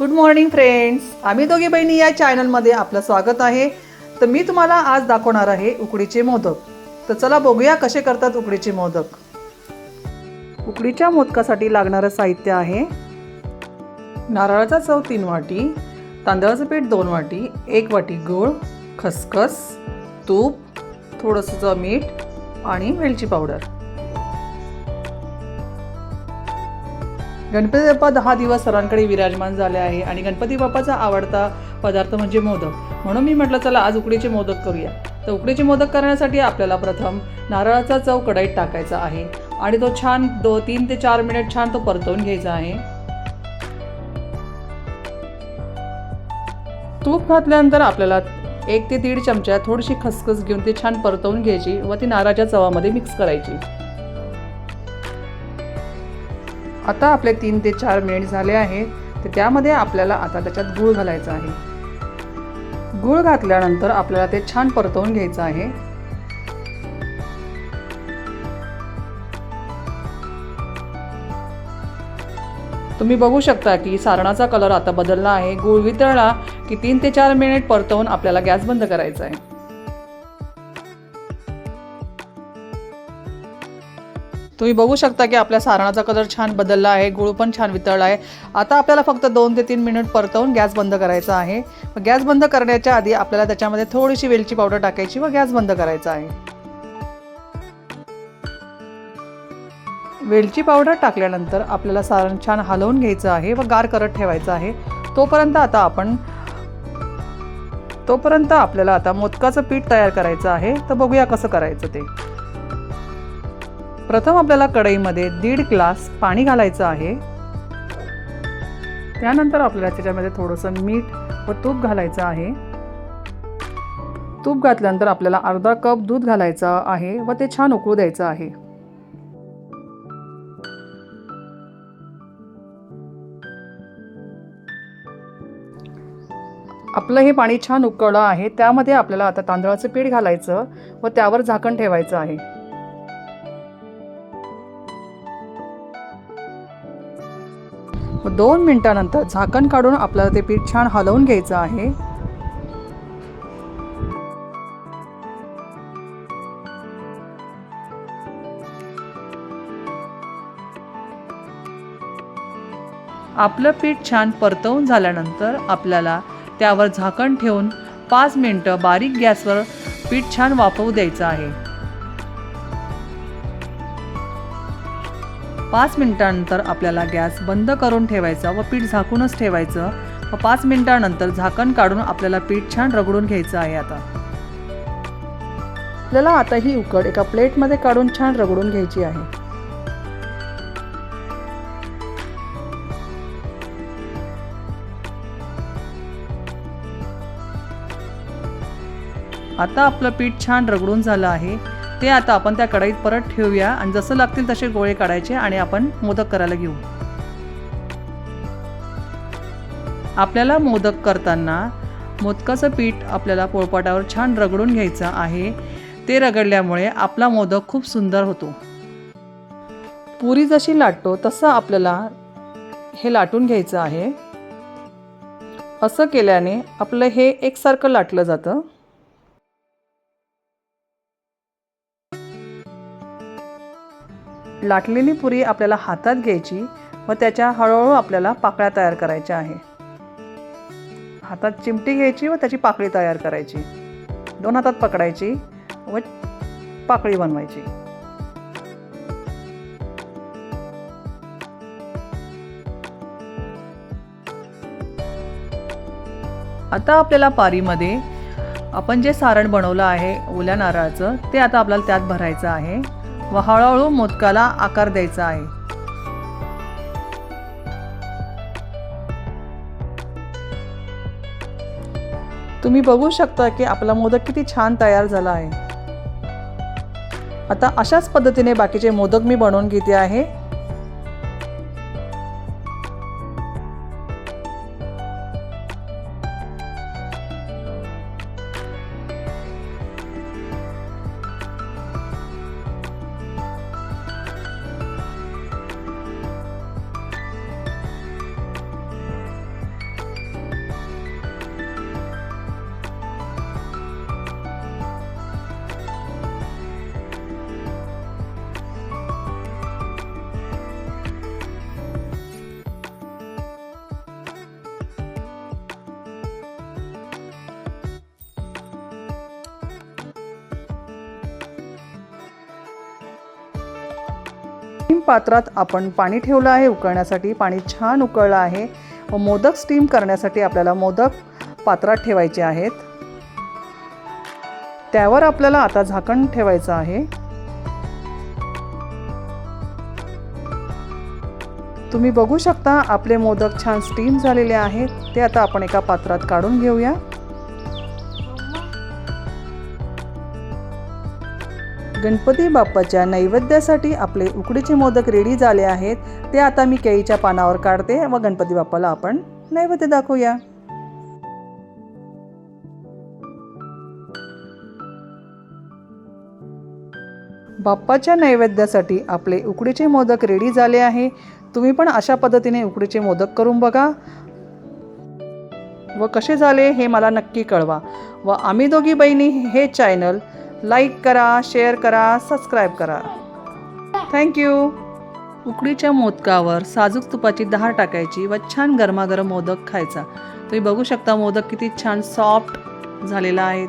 Good morning friends आम्ही दोघी बहिणी या चॅनलमध्ये आपलं स्वागत आहे. तर मी तुम्हाला आज दाखवणार आहे उकडीचे मोदक. तर चला बघूया कसे करतात उकडीचे मोदक. उकडीच्या मोदकासाठी लागणारं साहित्य आहे. नारळाचा चव तीन वाटी तांदळाचं पीठ दोन वाटी एक वाटी गूळ खसखस तूप थोडंसं मीठ आणि वेलची पावडर. गणपती बाप्पा दहा दिवस सरांकडे विराजमान झाले आहे आणि गणपती बाप्पाचा आवडता पदार्थ म्हणजे मोदक. म्हणून मी म्हटलं चला आज उकडीचे मोदक करूया. तर उकडीचे मोदक करण्यासाठी आपल्याला प्रथम नारळाचा चव कढईत टाकायचा आहे आणि तो छान दो तीन ते चार मिनिट छान तो परतवून घ्यायचा आहे. तूप घातल्यानंतर आपल्याला एक ते दीड चमचा थोडीशी खसखस घेऊन ती छान परतवून घ्यायची व ती नारळाच्या चवामध्ये मिक्स करायची. आता आपले तीन ते चार मिनिट झाले आहे तर त्यामध्ये आपल्याला आता त्याच्यात गूळ घालायचा आहे. गूळ घातल्यानंतर आपल्याला ते छान परतवून घ्यायचं आहे. तुम्ही बघू शकता की सारणाचा कलर आता बदलला आहे. गूळ वितळला की तीन ते चार मिनिट परतवून आपल्याला गॅस बंद करायचा आहे. तुम्ही बघू शकता की आपल्या सारणाचा कलर छान बदलला आहे गुळ पण छान वितळला आहे. आता आपल्याला फक्त दोन ते तीन मिनिट परतवून गॅस बंद करायचा आहे. गॅस बंद करण्याच्या आधी आपल्याला त्याच्यामध्ये थोडीशी वेलची पावडर टाकायची व गॅस बंद करायचा आहे. वेलची पावडर टाकल्यानंतर आपल्याला सारण छान हलवून घ्यायचं आहे व गार करत ठेवायचं आहे. तोपर्यंत आता आपण तोपर्यंत आपल्याला आता मोदकाचं पीठ तयार करायचं आहे. तर बघूया कसं करायचं ते. प्रथम आपल्याला कढईमध्ये दीड ग्लास पाणी घालायचं आहे. त्यानंतर आपल्याला त्याच्यामध्ये थोडंसं मीठ व तूप घालायचं आहे. तूप घातल्यानंतर आपल्याला अर्धा कप दूध घालायचं आहे व ते छान उकळू द्यायचं आहे. आपलं हे पाणी छान उकळलं आहे त्यामध्ये आपल्याला आता तांदळाचं पीठ घालायचं व त्यावर झाकण ठेवायचं आहे. दोन मिनिटानंतर झाकण काढून आपल्याला ते पीठ छान हलवून घ्यायचं आहे. आपलं पीठ छान परतवून झाल्यानंतर आपल्याला त्यावर झाकण ठेवून पाच मिनटं बारीक गॅसवर पीठ छान वाफवू द्यायचं आहे. पाच मिनिटानंतर आपल्याला गॅस बंद करून ठेवायचा व पीठ झाकूनच ठेवायचं. व पाच मिनिटानंतर झाकण काढून आपल्याला पीठ छान रगडून घ्यायचं आहे आता. आपल्याला आता ही उकड एका प्लेटमध्ये काढून छान रगडून घ्यायची आहे. आता आपलं पीठ छान रगडून झालं आहे. ते आता आपण त्या कढईत परत ठेवूया. आणि जसं लागतील तसे गोळे काढायचे आणि आपण मोदक करायला घेऊ. आपल्याला मोदक करताना मोदकाचं पीठ आपल्याला पोळपाटावर छान रगडून घ्यायचं आहे. ते रगडल्यामुळे आपला मोदक खूप सुंदर होतो. पुरी जशी लाटतो तसं आपल्याला हे लाटून घ्यायचं आहे. असं केल्याने आपलं हे एकसारखं लाटलं जातं. लाटलेली पुरी आपल्याला हातात घ्यायची व त्याच्या हळूहळू आपल्याला पाकळ्या तयार करायच्या आहे. हातात चिमटी घ्यायची व त्याची पाकळी तयार करायची. दोन हातात पकडायची व पाकळी बनवायची. आता आपल्याला पारीमध्ये आपण जे सारण बनवलं आहे ओल्या नारळाचं ते आता आपल्याला त्यात भरायचं आहे. व हळूहळू मोदकाला आकार द्यायचा आहे. तुम्ही बघू शकता की आपला मोदक किती छान तयार झाला आहे. आता अशाच पद्धतीने बाकीचे मोदक मी बनवून घेते आहे. पात्रात आपण पाणी ठेवलं आहे उकळण्यासाठी पाणी छान उकळलं आहे. व मोदक स्टीम करण्यासाठी आपल्याला मोदक पात्रात ठेवायचे आहेत. त्यावर आपल्याला आता झाकण ठेवायचं आहे. तुम्ही बघू शकता आपले मोदक छान स्टीम झालेले आहेत. ते आता आपण एका पात्रात काढून घेऊया. गणपती बाप्पाच्या नैवेद्यासाठी आपले उकडीचे मोदक रेडी झाले आहेत. ते आता मी केळीच्या पानावर काढते व गणपती बाप्पाला आपण नैवेद्य दाखवूया. बाप्पाच्या नैवेद्यासाठी आपले उकडीचे मोदक रेडी झाले आहे. तुम्ही पण अशा पद्धतीने उकडीचे मोदक करून बघा. व कसे झाले हे मला नक्की कळवा. व आम्ही दोघी बहिणी हे चॅनल लाईक करा शेअर करा सबस्क्राईब करा. थँक्यू उकडीच्या मोदकावर साजूक तुपाची दहा टाकायची व छान गरमागरम मोदक खायचा. तुम्ही बघू शकता मोदक किती छान सॉफ्ट झालेला आहे.